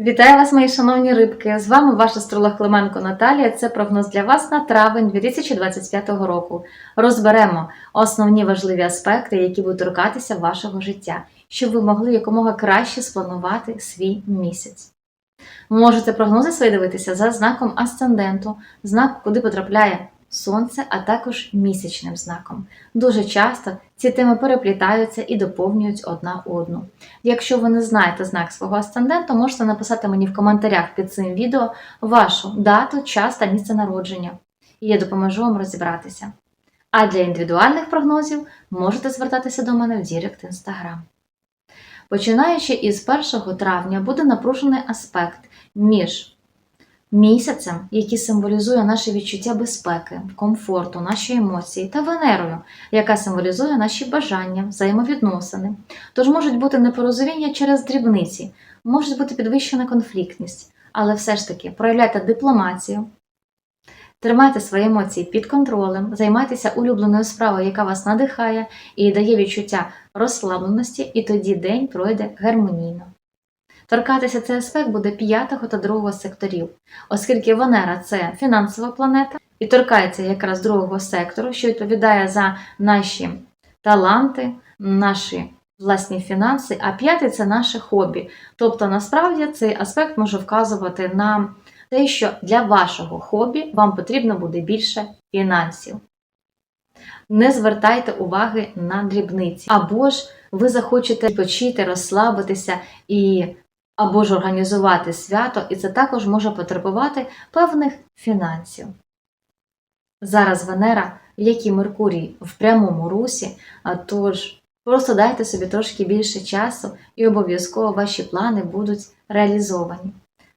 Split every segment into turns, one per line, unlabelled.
Вітаю вас, мої шановні рибки! З вами ваш астролог Клименко Наталія. Це прогноз для вас на травень 2025 року. Розберемо основні важливі аспекти, які будуть торкатися вашого життя, щоб ви могли якомога краще спланувати свій місяць. Можете прогнози свої дивитися за знаком асценденту, знак, куди потрапляє сонце, а також місячним знаком. Дуже часто ці теми переплітаються і доповнюють одна одну. Якщо ви не знаєте знак свого асценденту, можете написати мені в коментарях під цим відео вашу дату, час та місце народження, і я допоможу вам розібратися. А для індивідуальних прогнозів можете звертатися до мене в Дірект Інстаграм. Починаючи із 1 травня буде напружений аспект між місяцем, який символізує наше відчуття безпеки, комфорту, наші емоції, та Венерою, яка символізує наші бажання, взаємовідносини. Тож можуть бути непорозуміння через дрібниці, може бути підвищена конфліктність, але все ж таки проявляйте дипломацію, тримайте свої емоції під контролем, займайтеся улюбленою справою, яка вас надихає і дає відчуття розслабленості, і тоді день пройде гармонійно. Торкатися цей аспект буде п'ятого та другого секторів, оскільки Венера це фінансова планета і торкається якраз другого сектору, що відповідає за наші таланти, наші власні фінанси, а п'ятий це наше хобі. Тобто, насправді цей аспект може вказувати на те, що для вашого хобі вам потрібно буде більше фінансів. Не звертайте уваги на дрібниці, або ж ви захочете відпочити, розслабитися і або ж організувати свято, і це також може потребувати певних фінансів. Зараз Венера, як і Меркурій, в прямому русі, тож просто дайте собі трошки більше часу, і обов'язково ваші плани будуть реалізовані.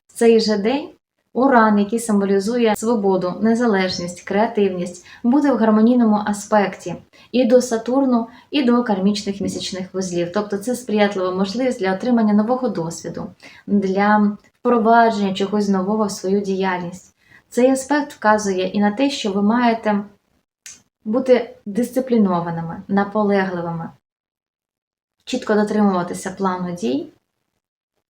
В цей же день Уран, який символізує свободу, незалежність, креативність, буде в гармонійному аспекті і до Сатурну, і до кармічних місячних вузлів. Тобто це сприятлива можливість для отримання нового досвіду, для впровадження чогось нового в свою діяльність. Цей аспект вказує і на те, що ви маєте бути дисциплінованими, наполегливими, чітко дотримуватися плану дій.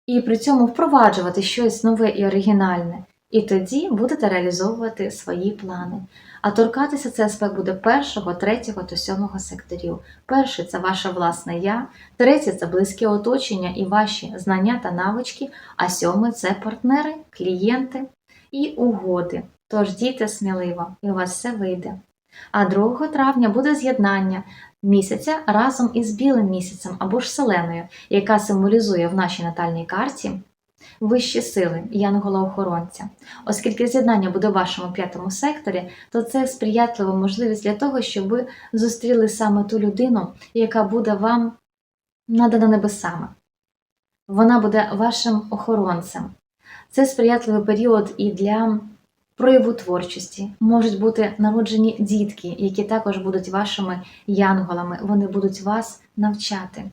І при цьому впроваджувати щось нове і оригінальне, і тоді будете реалізовувати свої плани. А торкатися цей аспект буде першого, третього та сьомого секторів. Перший це ваше власне я, третє це близьке оточення і ваші знання та навички, а сьомий це партнери, клієнти і угоди. Тож дійте сміливо, і у вас все вийде. А 2 травня буде з'єднання місяця разом із білим місяцем або ж селеною, яка символізує в нашій натальній карті вищі сили янгола-охоронця. Оскільки з'єднання буде в вашому п'ятому секторі, то це сприятлива можливість для того, щоб ви зустріли саме ту людину, яка буде вам надана небесами. Вона буде вашим охоронцем. Це сприятливий період і для прояву творчості. Можуть бути народжені дітки, які також будуть вашими янголами, вони будуть вас навчати.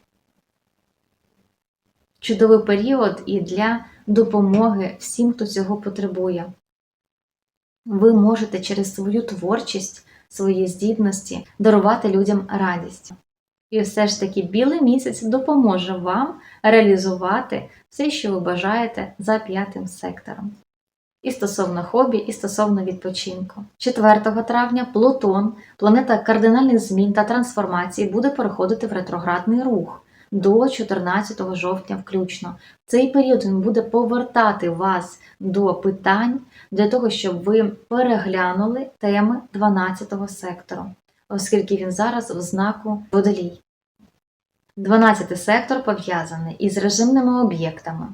Чудовий період і для допомоги всім, хто цього потребує. Ви можете через свою творчість, свої здібності дарувати людям радість. І все ж таки білий місяць допоможе вам реалізувати все, що ви бажаєте за п'ятим сектором. І стосовно хобі, і стосовно відпочинку. 4 травня Плутон, планета кардинальних змін та трансформацій, буде переходити в ретроградний рух до 14 жовтня включно. В цей період він буде повертати вас до питань для того, щоб ви переглянули теми 12 сектору, оскільки він зараз в знаку водолій. 12 сектор пов'язаний із режимними об'єктами,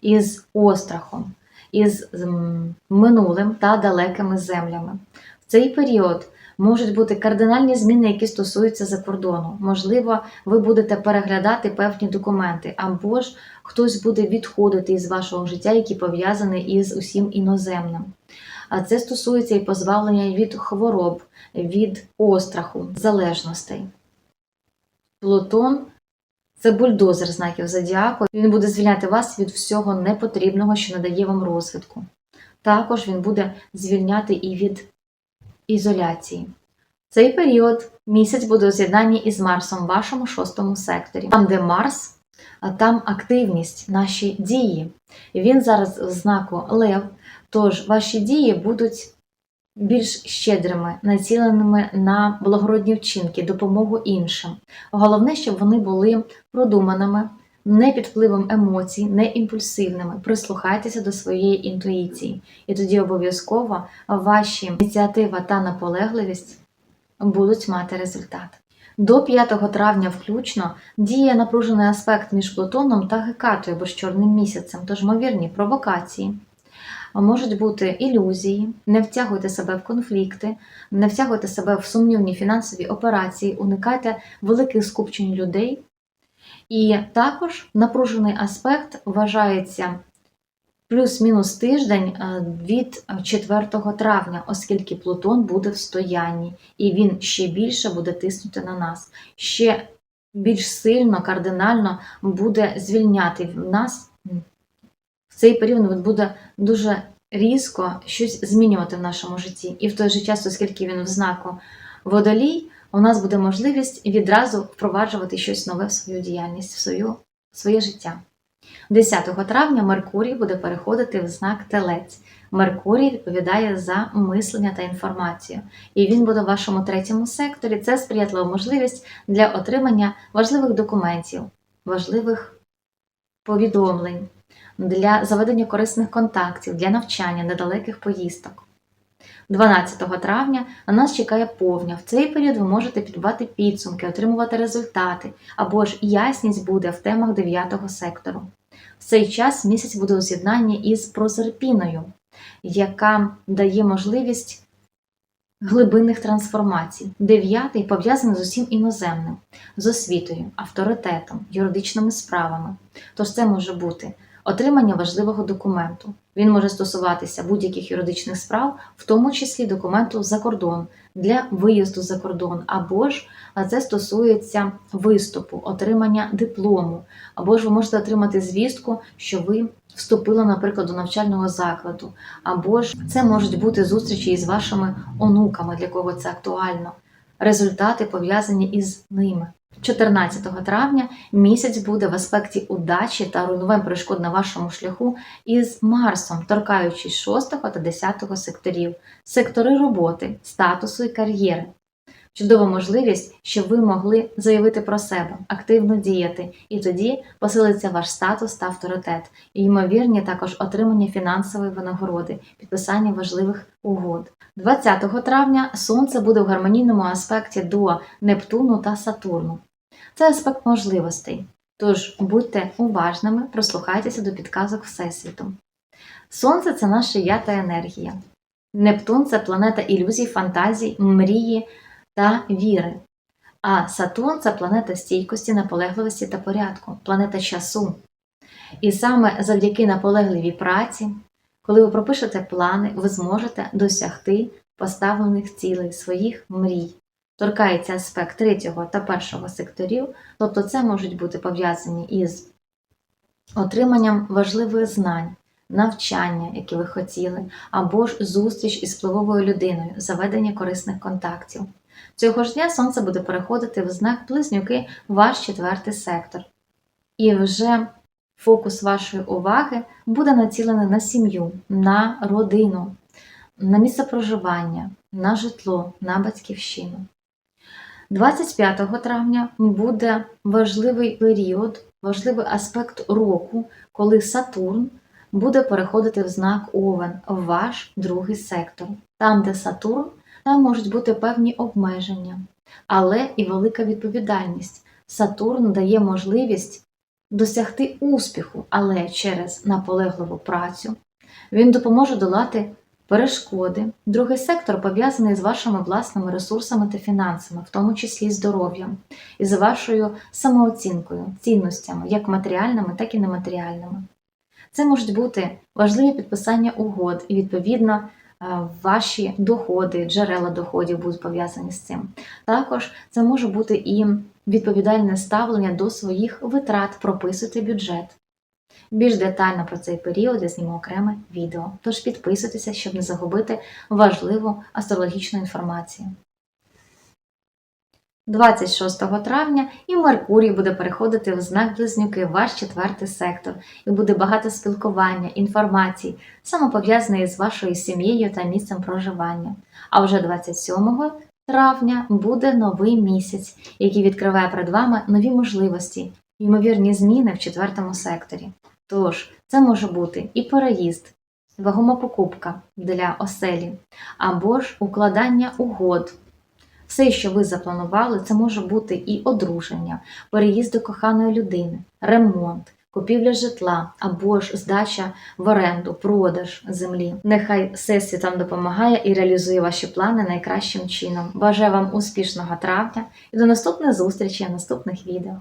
із острахом із минулим та далекими землями. В цей період можуть бути кардинальні зміни, які стосуються за кордону. Можливо, ви будете переглядати певні документи, або ж хтось буде відходити із вашого життя, які пов'язані із усім іноземним. А це стосується і позбавлення від хвороб, від остраху, залежностей. Плутон це бульдозер знаків зодіаку. Він буде звільняти вас від всього непотрібного, що надає вам розвитку. Також він буде звільняти і від ізоляції. Цей період місяць буде у з'єднанні із Марсом в вашому шостому секторі, там, де Марс там активність, наші дії. Він зараз в знаку Лев, тож ваші дії будуть більш щедрими, націленими на благородні вчинки, допомогу іншим. Головне, щоб вони були продуманими, не під впливом емоцій, не імпульсивними. Прислухайтеся до своєї інтуїції, і тоді обов'язково ваші ініціатива та наполегливість будуть мати результат. До 5 травня включно діє напружений аспект між Плутоном та Гекатою або ж чорним місяцем, тож ймовірні провокації. Можуть бути ілюзії, не втягуйте себе в конфлікти, не втягуйте себе в сумнівні фінансові операції, уникайте великих скупчень людей. І також напружений аспект вважається плюс-мінус тиждень е, від 4 травня, оскільки Плутон буде в стоянні, і він ще більше буде тиснути на нас, ще більш сильно, кардинально буде звільняти в нас. В цей період буде дуже різко щось змінювати в нашому житті. І в той же час, оскільки він в знаку водолій, у нас буде можливість відразу впроваджувати щось нове в свою діяльність, в свою, в своє життя. 10 травня Меркурій буде переходити в знак Телець. Меркурій відповідає за мислення та інформацію, і він буде в вашому третьому секторі. Це сприятлива можливість для отримання важливих документів, важливих повідомлень, для заведення корисних контактів, для навчання, недалеких поїздок. 12 травня на нас чекає повня. В цей період ви можете підбати підсумки, отримувати результати, або ж ясність буде в темах 9 сектору. В цей час місяць буде у з'єднанні із прозерпіною, яка дає можливість глибинних трансформацій. Дев'ятий пов'язаний з усім іноземним, з освітою, авторитетом, юридичними справами. Тож це може бути отримання важливого документу. Він може стосуватися будь-яких юридичних справ, в тому числі документу за кордон для виїзду за кордон, або ж це стосується виступу, отримання диплому, або ж ви можете отримати звістку, що ви вступили, наприклад, до навчального закладу, або ж це можуть бути зустрічі із вашими онуками, для кого це актуально, результати пов'язані із ними. 14 травня місяць буде в аспекті удачі та руйнувань перешкод на вашому шляху із Марсом, торкаючись 6 та 10 секторів, сектори роботи, статусу і кар'єри. Чудова можливість, щоб ви могли заявити про себе, активно діяти, і тоді посилиться ваш статус та авторитет, і ймовірні також отримання фінансової винагороди, підписання важливих угод. 20 травня Сонце буде в гармонійному аспекті до Нептуну та Сатурну. Це аспект можливостей. Тож будьте уважними, прослухайтеся до підказок Всесвіту. Сонце це наше я та енергія. Нептун це планета ілюзій, фантазій, мрії та віри. А Сатурн це планета стійкості, наполегливості та порядку, планета часу. І саме завдяки наполегливій праці, коли ви пропишете плани, ви зможете досягти поставлених цілей своїх мрій торкається аспект третього та першого секторів, тобто це можуть бути пов'язані із отриманням важливих знань, навчання, які ви хотіли, або ж зустріч із впливовою людиною, заведення корисних контактів. Цього ж дня сонце буде переходити в знак близнюки ваш четвертий сектор. І вже фокус вашої уваги буде націлений на сім'ю, на родину, на місце проживання, на житло, на батьківщину. 25 травня буде важливий період, важливий аспект року, коли Сатурн буде переходити в знак Овен, ваш другий сектор. Там, де Сатурн, можуть бути певні обмеження, але і велика відповідальність. Сатурн дає можливість досягти успіху, але через наполегливу працю. Він допоможе долати перешкоди. Другий сектор пов'язаний з вашими власними ресурсами та фінансами, в тому числі здоров'ям, і з вашою самооцінкою, цінностями, як матеріальними, так і нематеріальними. Це можуть бути важливі підписання угод, і, відповідно, ваші доходи, джерела доходів будуть пов'язані з цим. Також це може бути і відповідальне ставлення до своїх витрат, прописуйте бюджет. Більш детально про цей період я зніму окреме відео, тож підписуйтеся, щоб не загубити важливу астрологічну інформацію. 26 травня і Меркурій буде переходити в знак Близнюки, ваш четвертий сектор, і буде багато спілкування, інформації, саме пов'язаної з вашою сім'єю та місцем проживання. А вже 27 травня буде новий місяць, який відкриває перед вами нові можливості, ймовірні зміни в четвертому секторі. Тож, це може бути і переїзд, вагома покупка для оселі, або ж укладання угод. Все, що ви запланували, це може бути і одруження, переїзд до коханої людини, ремонт, купівля житла або ж здача в оренду, продаж землі. Нехай сесія там допомагає і реалізує ваші плани найкращим чином. Бажаю вам успішного травня і до наступних зустрічей наступних відео.